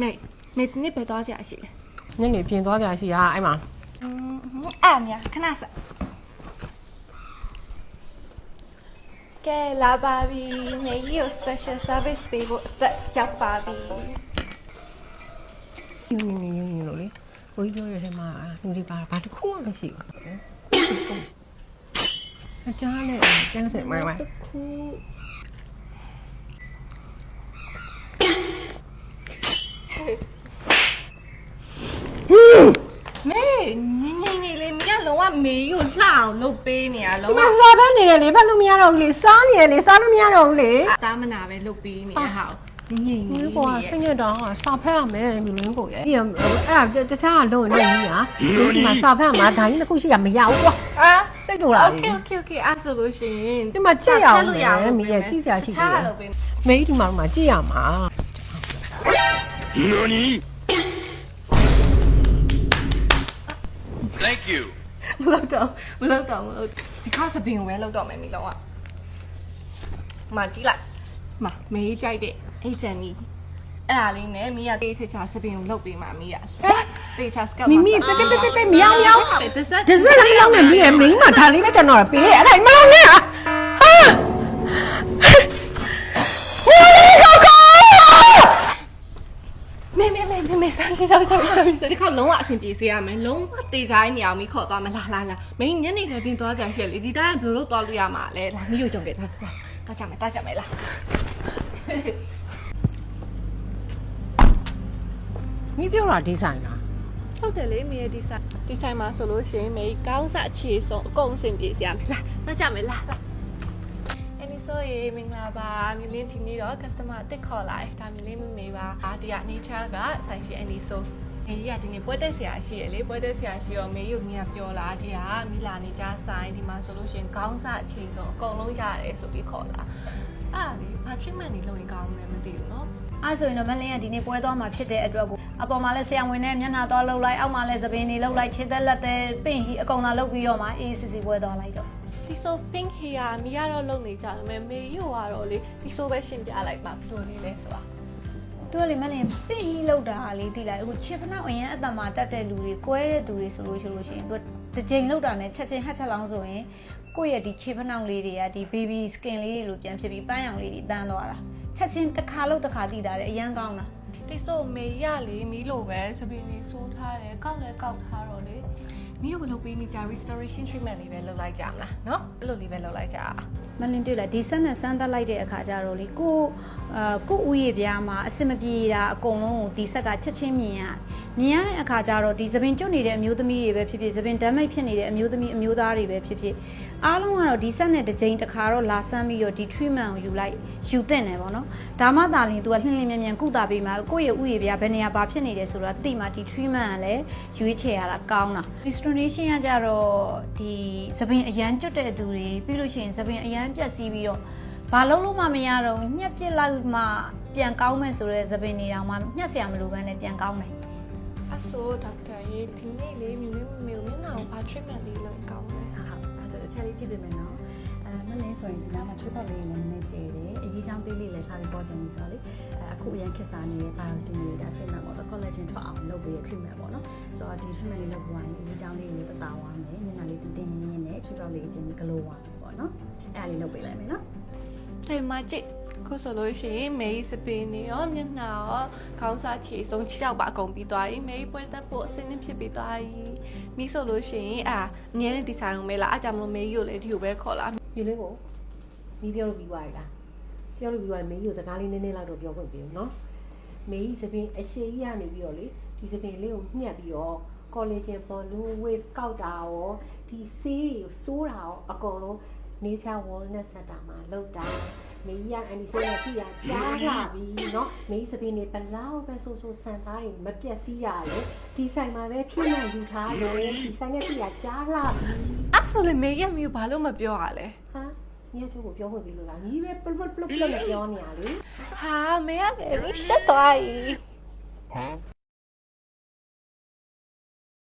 မေမေဒီနေ့ပဲသွားကြရှိလဲညနေပြင်သွားကြရှိရအဲ့မှာอืมအဲ့မြခဏဆက်ကဲလာပါပြီမေကြီးကို special service ပေးဖို့အသက်ရောက်ပါပြီညင်းညင်းညင်းညင်းလို့လေကိုကြီးပြောရတဲ့မှာလူတွေပါဘာတစ်ခုမှမရှိဘူးအကြားနဲ့ကျန်းစင်မိုင်းမိုင်းတစ်ခုမေငင်းငင်းနေလေ မေကြီးကိုလှအောင်လုပ်ပေးနေရလောဒီမစားဖက်နေတယ်လေဖက်လို့မရတော့ဘူးလေစားနေတယ်လေစားလို့မရတော့ဘူးလေအသားမနာပဲလုပ်ပေးနေရဟာငိမ့်ငိမ့်မင်းကွာဆင်းရတော့ဟာစာဖက်ရမယ်မြလင်းကိုရဲ့ပြီးတော့အဲ့ဒါတခြားကလုံးနေကြီးဟာဒီမှာစာဖက်မှာဒါကြီးတစ်ခုရှိရမရဘူးကွာအာစိတ်တူလား Okay okay okay အဲ့ဆိုလို့ရှိရင်ဒီမှာကြည့်ရအောင်မင်းရဲ့ကြည့်စရာရှိသေးတယ်မေးဒီမှာမှကြည့်ရမှာ何 Thank you မလုပ်တော့မလုပ်တော့မလုပ်ဒီခါစပင်ဝဲလုပ်တော့မယ်မိလုံးကမကြည့်လိုက်မမေးကြိုက်တဲ့အိတ်ဆန်ကြီးအဲ့ဒါလေးနဲ့မိရတေးချစ်ချာစပင်ကိုလုပ်ပေးမှာမိရတေးချာစကပ်မိမိပဲပဲပဲပဲမြောင်မြောင်တစ်စက်ဒဇက်လေးရောက်နေပြီမင်းမဒါလေးပဲကျွန်တော်ပေးအဲ့ဒါမလုံးနဲ့ မေမေမေမေမေဆောင်းရှင်းဆောင်းရှင်းဆောင်းရှင်းဒီခါလုံးဝအဆင်ပြေစေရမယ်လုံးဝတေးချိုင်းနေအောင်မိခေါ်သွားမယ်လာလာလာမင်းညနေထဲပြင်သွားကြရှက်လေဒီတိုင်းဘယ်လိုလုပ်သွားလို့ရမှာလဲလာမိကိုကြုံခဲ့တာသွားကြမယ်သွားကြမယ်လားမိပြောတာဒီဇိုင်လားဟုတ်တယ်လေမေဒီဆိုင်ဒီဆိုင်မှာဆိုလို့ရှိရင်မေကောင်းစားအခြေဆုံးအကုန်အဆင်ပြေစရာမယ်လာသွားကြမယ်လာလာအဲ့ဒီ ဆိုရေမင်္ဂလာပါမြလင်းဒီနေ့တော့ customer အစ်စ်ခေါ်လိုက်ဒါမြလင်းမမေပါအာဒီက nature ကဆိုင်ရှိအဲ့ဒီဆိုမေကြီးကဒီနေ့ပွဲတက်ဆရာရှိရလေပွဲတက်ဆရာရှိရောမေရုပ်ကြီးကပြောလာဒီကမိလာနေကြဆိုင်ဒီမှာဆိုလို့ရှိရင်ကောင်းစားအခြေဆုံးအကုန်လုံးရတယ်ဆိုပြီးခေါ်လာအဲ့ဒါလေဘာ treatment နေလုပ်ရင်ကောင်းမလဲမသိဘူးเนาะ အဲ့ဆိုရင်တော့မလင်းကဒီနေ့ပွဲသွားမှာဖြစ်တဲ့အတွက်ကိုအပေါ်မှာလည်းဆရာဝန်နဲ့မျက်နှာသွားလှုပ်လိုက်အောက်မှာလည်းသပင်တွေလှုပ်လိုက်ခြေသက်လက်သက်ပင့်ဟီအကုန်သာလှုပ်ပြီးတော့မှအေးစစ်စစ်ပွဲသွားလိုက်တော့ ဒီဆို pink hair မိရတော့လုံနေကြတယ်မယ်မေယူကတော့လေဒီဆိုပဲရှင်းပြလိုက်ပါဘယ်လိုနေလဲဆိုတာသူကလေမလင်းပင့်ဟီလှုပ်တာလေးတိလိုက်အခုခြေဖနောက်အရင်အသက်မှာတက်တဲ့လူတွေကွဲတဲ့သူတွေဆိုလို့ရှိလို့ရှိရင်သူတစ်ချိန်လှုပ်တာနဲ့ချက်ချင်းဟက်ချက်လောင်းဆိုရင်ကိုယ့်ရဲ့ဒီခြေဖနောက်လေးတွေကဒီ baby skin လေးတွေလိုပြန်ဖြစ်ပြီးပန်းရောင်လေးတွေတန်းသွားတာချက်ချင်းတစ်ခါလှုပ်တစ်ခါတိတာတယ်အရန်ကောင်းတာဒီဆိုမေရလေမီလိုပဲစပင်းလေးစိုးထားတယ်ကောက်လဲကောက်ထားတော့လေ မီကိုလုပ်ပေးနေကြ restoration treatment လေးပဲလုပ်လိုက်ကြမလားเนาะအဲ့လိုလေးပဲလုပ်လိုက်ကြအောင် မလင်းတွေ့လားဒီဆက်နဲ့စမ်းသပ်လိုက်တဲ့အခါကျတော့လေကိုအာကိုဥယျာဉ်ပြားမှာအစင်မပြေတာအကုန်လုံးကိုဒီဆက်ကချက်ချင်းမြင်ရတယ်မြင်ရတဲ့အခါကျတော့ဒီသပင်ကျွတ်နေတဲ့အမျိုးသမီးတွေပဲဖြစ်ဖြစ်သပင်ဓာတ်မိတ်ဖြစ်နေတဲ့အမျိုးသမီးအမျိုးသားတွေပဲဖြစ်ဖြစ်အားလုံးကတော့ဒီဆက်နဲ့တစ်ကြိမ်တစ်ခါတော့လာဆန်းပြီးတော့ဒီ treatment ကိုယူလိုက်ယူသင့်တယ်ပေါ့နော်ဒါမှသာလျှင် तू ကလှင်လင်းမြန်မြန်ကုသပေးမှာကိုယ့်ရဲ့ဥယျာဉ်ပြားဘယ်နေရာဘာဖြစ်နေတယ်ဆိုတော့သိမှဒီ treatment ကလည်းရွေးချယ်ရတာကောင်းတာ donation ကကြတော့ဒီသပင်အရန်ကျွတ်တဲ့သူတွေပြီးလို့ရှိရင်သပင်အရန်ပြက်စီးပြီးတော့ဘာလုံးလို့မှမရတော့ညှက်ပစ်လိုက်မှပြန်ကောင်းမယ်ဆိုတော့သပင်နေတောင်မှညှက်စရာမလိုဘဲနဲ့ပြန်ကောင်းတယ်အဆိုဒေါက်တာရေဒီနေ့လေးမြူလေးမျိုးမျက်နှာကိုဘာ treatment လေးလုပ်ကောင်းလဲဟုတ်အဲဆိုတော့ချက်လေးကြည့်ပေးမယ်နော်အဲမလင်းဆိုရင်ဒီနားမှာ treatment လေးလည်းနည်းနည်းကျေတယ်အရေးချောင်းသေးလေးလည်းစားပြီးပေါ်ချင်ပြီဆိုတော့လေအခုအရင်ခက်စားနေတဲ့ biostimulator treatment ပေါ့ တော့ collagen ထွက်အောင်လုပ်ပေးရ treatment ပေါ့နော်ဆိုတော့ဒီ treatment လေးလုပ်ပြီးရင်အရေးချောင်းလေးကိုတတာသွားမယ်မျက်နှာလေးတင်းတင်းရင်းနဲ့ tripod လေးအချင်း glow သွားမယ်ပေါ့နော်အဲ့ဒါလေးလုပ်ပေးလိုက်မယ်နော်ဟဲ့မကြည့်ခုဆိုလို့ရှိရင်မေစပင်းနေရောမျက်နှာရောခေါင်းစားခြေဆုံး6ယောက်ပါအကုန်ပြီးသွားပြီမေပွဲတက်ဖို့အစင်းနဲ့ဖြစ်ပြီးသွားပြီမိဆိုလို့ရှိရင်အာအငဲတဲ့ဒီဇိုင်းကိုမဲလာအားကြောင့်မလို့မေကြီးကိုလည်းဒီကိုပဲခေါ်လာမြေလေးကိုမိပြောလို့ပြီးသွားပြီလားပြောလို့ပြီးသွားရင်မေကြီးကိုစကားလေးနည်းနည်းလောက်တော့ပြောခွင့်ပေးဦးနော် မေကြီးသပင်အရှိကြီးကနေပြီးတော့လေဒီသပင်လေးကိုညှက်ပြီးတော့ collagen balloon wave ကောက်တာရောဒီဆေးတွေကိုစိုးတာရောအကုန်လုံး nature wellness center မှာလုပ်တာမေကြီးကအန်ဒီဆိုရပြရကြားလာပြီเนาะမေကြီးသပင်တွေဘလောက်ပဲဆိုဆိုစံသားတွေမပြတ်စီးရလေဒီဆိုင်မှာပဲ treatment ယူထားတယ်ဒီဆိုင်နဲ့ပြရကြားလာပြီ အဲ့ဆိုလေမေကြီးကမျိုးဘာလို့မပြောရလဲ ဟာ ညီအချို့ကိုပြောခွင့်ပေးလို့လားညီပဲပလပလပလပလနဲ့ပြောနေရလေဟာမေကလည်း reset သွားပြီ Huh